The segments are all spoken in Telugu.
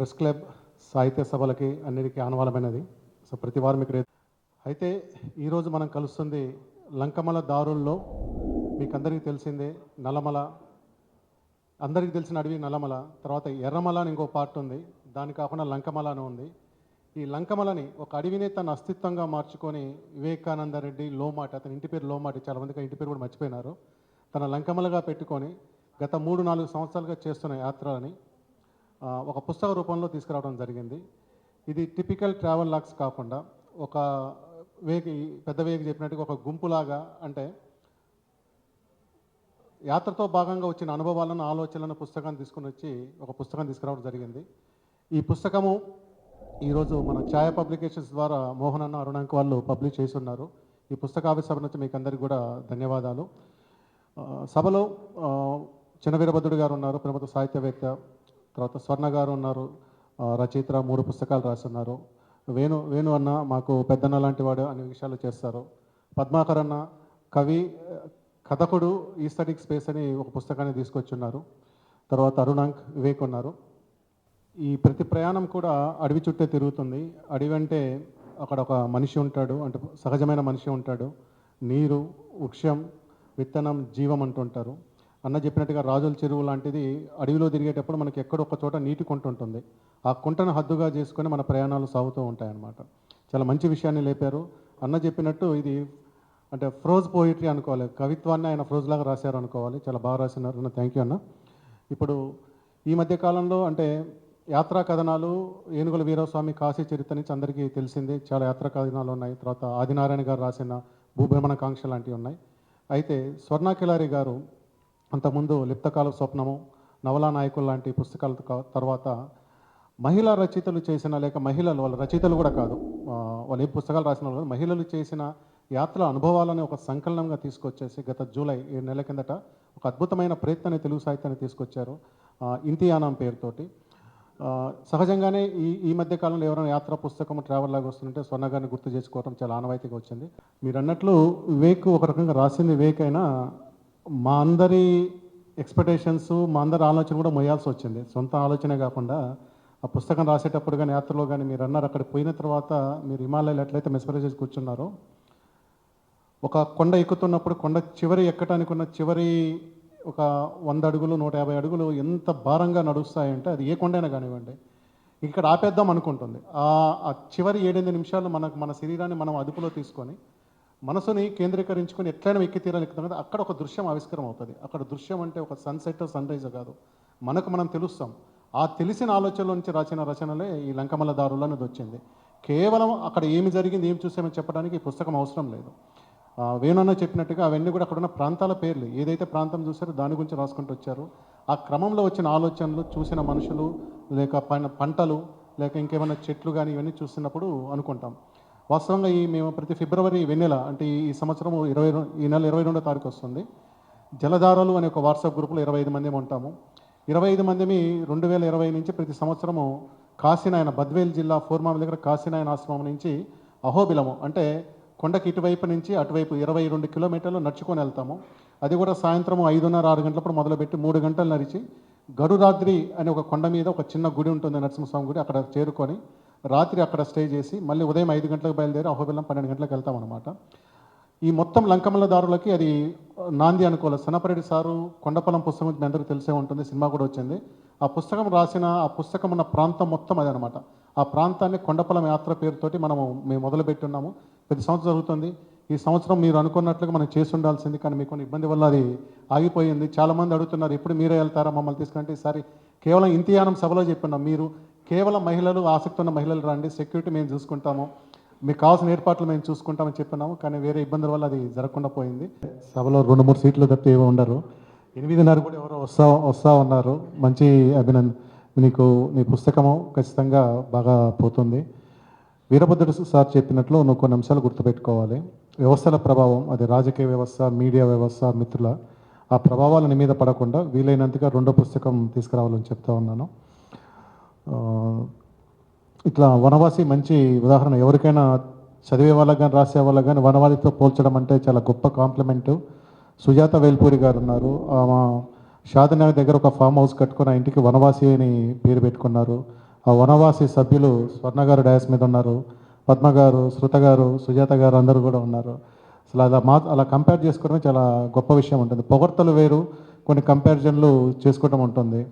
ప్రెస్ క్లబ్ సాహిత్య సభలకి అన్నిటికీ ఆనవాలమైనది సో ప్రతి వారం ఇక్కడ అయితే ఈరోజు మనం కలుస్తుంది లంకమల దారుల్లో మీకు అందరికీ తెలిసిందే నల్లమల. అందరికీ తెలిసిన అడవి నల్లమల. తర్వాత ఎర్రమల అని ఇంకో పార్ట్ ఉంది. దాని కాకుండా లంకమల అని ఉంది. ఈ లంకమలని ఒక అడవిని తన అస్తిత్వంగా మార్చుకొని వివేకానంద రెడ్డి లోమాట అతని ఇంటి పేరు లోమాటి చాలా మందికి ఇంటి పేరు కూడా మర్చిపోయినారు. తన లంకమలగా పెట్టుకొని గత మూడు నాలుగు సంవత్సరాలుగా చేస్తున్న యాత్రలని ఒక పుస్తక రూపంలో తీసుకురావడం జరిగింది. ఇది టిపికల్ ట్రావెల్ లాగ్స్ కాకుండా ఒక వేగి పెద్ద వేగి చెప్పినట్టుగా ఒక గుంపులాగా అంటే యాత్రతో భాగంగా వచ్చిన అనుభవాలను ఆలోచనలను పుస్తకాన్ని తీసుకుని వచ్చి ఒక పుస్తకం తీసుకురావడం జరిగింది. ఈ పుస్తకము ఈరోజు మన ఛాయ పబ్లికేషన్స్ ద్వారా మోహన్ అన్న అరుణాంక్ వాళ్ళు పబ్లిష్ చేసి ఉన్నారు ఈ పుస్తకావిష్కరణ నుంచి మీకు అందరికీ కూడా ధన్యవాదాలు. సభలో చిన్న వీరభద్రుడు గారు ఉన్నారు ప్రముఖ సాహిత్యవేత్త. తర్వాత స్వర్ణ గారు ఉన్నారు. రచయిత మూడు పుస్తకాలు రాస్తున్నారు వేణు వేణు అన్న మాకు పెద్దన్న లాంటి వాడు అనే విషయాలు చేస్తారు. పద్మాకర్ అన్న కవి కథకుడు ఈస్థటిక్ స్పేస్ అని ఒక పుస్తకాన్ని తీసుకొచ్చున్నారు. తర్వాత అరుణాంక్ వివేక్ ఉన్నారు. ఈ ప్రతి ప్రయాణం కూడా అడవి చుట్టే తిరుగుతుంది. అడవి అంటే అక్కడ ఒక మనిషి ఉంటాడు అంటే సహజమైన మనిషి ఉంటాడు. నీరు వృక్షం విత్తనం జీవం అంటుంటారు. అన్న చెప్పినట్టుగా రాజుల చెరువు లాంటిది అడవిలో తిరిగేటప్పుడు మనకి ఎక్కడో ఒక చోట నీటి కుంట ఉంటుంది. ఆ కుంటను హద్దుగా చేసుకొని మన ప్రయాణాలు సాగుతూ ఉంటాయి అన్నమాట చాలా మంచి విషయాన్ని లేపారు. అన్న చెప్పినట్టు ఇది అంటే ఫ్రోజ్ పోయిటరీ అనుకోవాలి. కవిత్వాన్ని ఆయన ఫ్రోజ్లాగా రాశారు అనుకోవాలి. చాలా బాగా రాసినారు అన్న థ్యాంక్ యూ అన్న. ఇప్పుడు ఈ మధ్య కాలంలో అంటే యాత్రా కథనాలు ఏనుగుల వీరస్వామి కాశీ చరిత్ర నుంచి అందరికీ తెలిసిందే. చాలా యాత్రా కథనాలు ఉన్నాయి. తర్వాత ఆదినారాయణ గారు రాసిన భూభ్రమణ కాంక్ష లాంటివి ఉన్నాయి. అయితే స్వర్ణ కిలారి గారు అంతకుముందు లిప్తకాల స్వప్నము నవలా నాయకులు లాంటి పుస్తకాల తర్వాత మహిళా రచయితలు చేసిన లేక మహిళలు వాళ్ళ రచయితలు కూడా కాదు. వాళ్ళు ఏ పుస్తకాలు రాసిన వాళ్ళు మహిళలు చేసిన యాత్ర అనుభవాలని ఒక సంకలనంగా తీసుకొచ్చేసి గత జూలై ఏడు నెలల కిందట ఒక అద్భుతమైన ప్రయత్నాన్ని తెలుగు సాహిత్యాన్ని తీసుకొచ్చారు. ఇంతియానం పేరుతోటి. సహజంగానే ఈ ఈ మధ్య కాలంలో ఎవరైనా యాత్ర పుస్తకం ట్రావెల్ లాగా వస్తుంటే స్వర్ణగారిని గుర్తు చేసుకోవడం చాలా ఆనవాయితీగా వచ్చింది. మీరు అన్నట్లు వివేక్ ఒక రకంగా రాసింది వివేక్ అయినా మా అందరి ఎక్స్పెక్టేషన్స్ మా అందరి ఆలోచన కూడా మొయ్యాల్సి వచ్చింది. సొంత ఆలోచనే కాకుండా ఆ పుస్తకం రాసేటప్పుడు కానీ యాత్రలో కానీ మీరు అన్నారు అక్కడ పోయిన తర్వాత మీరు హిమాలయాలు ఎట్లయితే మెస్పరైజ్ చేసి కూర్చున్నారో ఒక కొండ ఎక్కుతున్నప్పుడు కొండ చివరి ఎక్కటానికి ఉన్న చివరి ఒక వంద అడుగులు నూట యాభై అడుగులు ఎంత భారంగా నడుస్తాయంటే అది ఏ కొండైనా కానివ్వండి ఇక్కడ ఆపేద్దాం అనుకుంటుంది. ఆ ఆ చివరి ఏడెనిమిది నిమిషాలు మనకు మన శరీరాన్ని మనం అదుపులో తీసుకొని మనసుని కేంద్రీకరించుకొని ఎట్లయినా ఎక్కి తీరాలి ఎక్కుతాం కదా అక్కడ ఒక దృశ్యం ఆవిష్కారం అవుతుంది. అక్కడ దృశ్యం అంటే ఒక సన్సెట్ సన్ రైజ్ కాదు. మనకు మనం తెలుస్తాం. ఆ తెలిసిన ఆలోచనల నుంచి రాసిన రచనలే ఈ లంకమల దారులు అనేది వచ్చింది. కేవలం అక్కడ ఏమి జరిగింది ఏమి చూసామని చెప్పడానికి ఈ పుస్తకం అవసరం లేదు. వేణున్న చెప్పినట్టుగా అవన్నీ కూడా అక్కడ ఉన్న ప్రాంతాల పేర్లు ఏదైతే ప్రాంతం చూసారో దాని గురించి రాసుకుంటూ వచ్చారు. ఆ క్రమంలో వచ్చిన ఆలోచనలు చూసిన మనుషులు లేక పంటలు లేక ఇంకేమైనా చెట్లు కానీ ఇవన్నీ చూసినప్పుడు అనుకుంటాం. వాస్తవంగా ఈ మేము ప్రతి ఫిబ్రవరి వెన్నెల అంటే ఈ సంవత్సరం ఇరవై ఈ నెల ఇరవై రెండో తారీఖు వస్తుంది. జలధారలు అనే ఒక వాట్సాప్ గ్రూప్లో ఇరవై ఐదు మంది ఉంటాము. ఇరవై ఐదు మందిమి రెండు వేల ఇరవై నుంచి ప్రతి సంవత్సరము కాశీనాయన బద్వేల్ జిల్లా ఫోర్మామ దగ్గర కాశీనాయన ఆశ్రమం నుంచి అహోబిలము అంటే కొండకి ఇటువైపు నుంచి అటువైపు ఇరవై రెండు కిలోమీటర్లు నడుచుకొని వెళ్తాము. అది కూడా సాయంత్రం ఐదున్నర ఆరు గంటలప్పుడు మొదలుపెట్టి మూడు గంటలు నడిచి గరురాద్రి అనే ఒక కొండ మీద ఒక చిన్న గుడి ఉంటుంది నరసింహస్వామి గుడి అక్కడ చేరుకొని రాత్రి అక్కడ స్టే చేసి మళ్ళీ ఉదయం ఐదు గంటలకు బయలుదేరి అహోబిలం పన్నెండు గంటలకు వెళ్తాం అనమాట ఈ మొత్తం లంకమల్ల దారులకి అది నాంది అనుకోవాలి. సనపరెడ్డి సారు కొండపలం పుస్తకం మీ అందరికీ తెలిసే ఉంటుంది సినిమా కూడా వచ్చింది. ఆ పుస్తకం రాసిన ఆ పుస్తకం ఉన్న ప్రాంతం మొత్తం అది అనమాట ఆ ప్రాంతాన్ని కొండపలం యాత్ర పేరుతోటి మనము మేము మొదలుపెట్టి ఉన్నాము ప్రతి సంవత్సరం జరుగుతుంది. ఈ సంవత్సరం మీరు అనుకున్నట్లుగా మనం చేసి ఉండాల్సింది కానీ మీకు కొన్ని ఇబ్బంది వల్ల అది ఆగిపోయింది. చాలామంది అడుగుతున్నారు ఎప్పుడు మీరే వెళ్తారా మమ్మల్ని తీసుకుంటే ఈసారి కేవలం ఇంతియానం సభలో చెప్పినాం. మీరు కేవలం మహిళలు ఆసక్తి ఉన్న మహిళలు రండి సెక్యూరిటీ మేము చూసుకుంటాము మీకు కావాల్సిన ఏర్పాట్లు మేము చూసుకుంటామని చెప్పినాము కానీ వేరే ఇబ్బందుల వల్ల అది జరగకుండా పోయింది. సభలో రెండు మూడు సీట్లు తప్పి ఏమో ఉండరు. ఎనిమిదిన్నర కూడా ఎవరో వస్తా వస్తా ఉన్నారు. మంచి అభినందన నీకు నీ పుస్తకము ఖచ్చితంగా బాగా పోతుంది. వీరభద్రుడు సార్ చెప్పినట్లు నువ్వు కొన్ని అంశాలు గుర్తుపెట్టుకోవాలి. వ్యవస్థల ప్రభావం అది రాజకీయ వ్యవస్థ మీడియా వ్యవస్థ మిత్రుల ఆ ప్రభావాలని మీద పడకుండా వీలైనంతగా రెండో పుస్తకం తీసుకురావాలని చెప్తా ఉన్నాను. ఇట్లా వనవాసి మంచి ఉదాహరణ. ఎవరికైనా చదివే వాళ్ళకి కానీ రాసే వాళ్ళకి కానీ వనవాసితో పోల్చడం అంటే చాలా గొప్ప కాంప్లిమెంటు. సుజాత వేల్పూరి గారు ఉన్నారు. ఆమె షాదనగర్ దగ్గర ఒక ఫామ్ హౌస్ కట్టుకుని ఆ ఇంటికి వనవాసి అని పేరు పెట్టుకున్నారు. ఆ వనవాసి సభ్యులు స్వర్ణ గారు డయాస్ మీద ఉన్నారు. పద్మ గారు శృత గారు సుజాత గారు అందరూ కూడా ఉన్నారు. అసలు అలా మా అలా కంపేర్ చేసుకోవడమే చాలా గొప్ప విషయం ఉంటుంది. పొగడ్తలు వేరు కొన్ని కంపారిజన్లు చేసుకోవడం ఉంటుంది.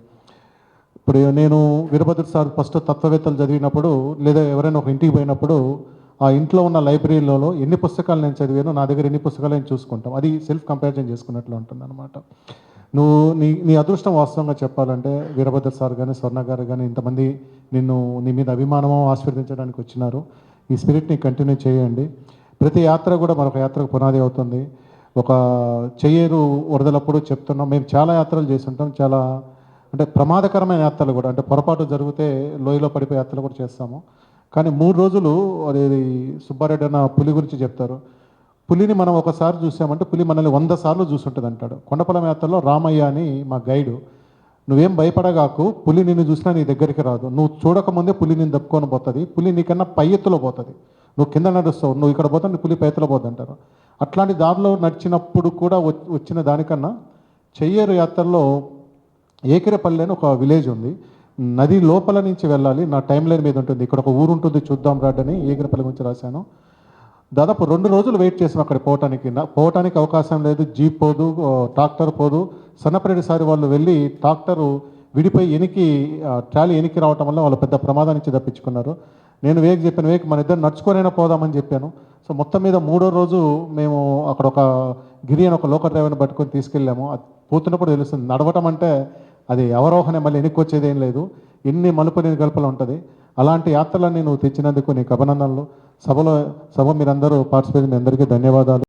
ఇప్పుడు నేను వీరభద్ర సార్ ఫస్ట్ తత్వవేత్తలు చదివినప్పుడు లేదా ఎవరైనా ఒక ఇంటికి పోయినప్పుడు ఆ ఇంట్లో ఉన్న లైబ్రరీలలో ఎన్ని పుస్తకాలు నేను చదివానో నా దగ్గర ఎన్ని పుస్తకాలు నేను చూసుకుంటాం. అది సెల్ఫ్ కంపారిజన్ చేసుకున్నట్లు ఉంటుంది అనమాట నువ్వు నీ నీ అదృష్టం వాస్తవంగా చెప్పాలంటే వీరభద్ర సార్ కానీ స్వర్ణ గారు కానీ ఇంతమంది నిన్ను నీ మీద అభిమానము ఆశీర్వదించడానికి వచ్చినారు. ఈ స్పిరిట్ని కంటిన్యూ చేయండి. ప్రతి యాత్ర కూడా మరొక యాత్రకు పునాది అవుతుంది. ఒక చెయ్యేరు వరదలప్పుడు చెప్తున్నాం. మేము చాలా యాత్రలు చేస్తుంటాం చాలా అంటే ప్రమాదకరమైన యాత్రలు కూడా అంటే పొరపాటు జరిగితే లోయలో పడిపోయే యాత్రలు కూడా చేస్తాము. కానీ మూడు రోజులు అది సుబ్బారెడ్డి అన్న పులి గురించి చెప్తారు. పులిని మనం ఒకసారి చూసామంటే పులి మనల్ని వంద సార్లు చూసుంటుంది అంటాడు. కొండపలం యాత్రలో రామయ్య అని మా గైడు నువ్వేం భయపడగాకు పులి నిన్ను చూసినా నీ దగ్గరికి రాదు. నువ్వు చూడకముందే పులి నిన్ను దప్పుకొని పోతుంది. పులి నీకన్నా పై ఎత్తులో పోతుంది. నువ్వు కింద నడుస్తావు. నువ్వు ఇక్కడ పోతా నీ పులి పై ఎత్తులో పోతుంది అంటారు. అట్లాంటి దారిలో నడిచినప్పుడు కూడా వచ్చిన దానికన్నా చెయ్యేరు యాత్రలో ఏకిరపల్లి అని ఒక విలేజ్ ఉంది. నది లోపల నుంచి వెళ్ళాలి. నా టైం లైన్ మీద ఉంటుంది. ఇక్కడ ఒక ఊరు ఉంటుంది. చూద్దాం రాడ్ అని ఏకిరపల్లి గురించి రాశాను. దాదాపు రెండు రోజులు వెయిట్ చేసాం అక్కడ పోవటానికి. పోవటానికి అవకాశం లేదు. జీప్ పోదు ట్రాక్టర్ పోదు. సన్నపరెడ్డి సారి వాళ్ళు వెళ్ళి ట్రాక్టరు విడిపోయి ఎనికి ట్రాలీ ఎనికి రావటం వల్ల వాళ్ళు పెద్ద ప్రమాదం నుంచి తప్పించుకున్నారు. నేను వేగ్ చెప్పాను వేగ్ మన ఇద్దరు నడుచుకునే పోదామని చెప్పాను. సో మొత్తం మీద మూడో రోజు మేము అక్కడ ఒక గిరి అని ఒక లోకల్ డ్రైవర్ని పట్టుకొని తీసుకెళ్ళాము. అది పోతున్నప్పుడు తెలుస్తుంది. నడవటం అంటే అది అవరోహణ మళ్ళీ వెనక్కి ఏం లేదు. ఇన్ని మలుపు లేని గల్పలు ఉంటుంది. అలాంటి యాత్రలన్నీ నువ్వు తెచ్చినందుకు నీకు అభినందనలు. సభలో సభ మీరందరూ పార్టిసిపేట్ మీ అందరికీ ధన్యవాదాలు.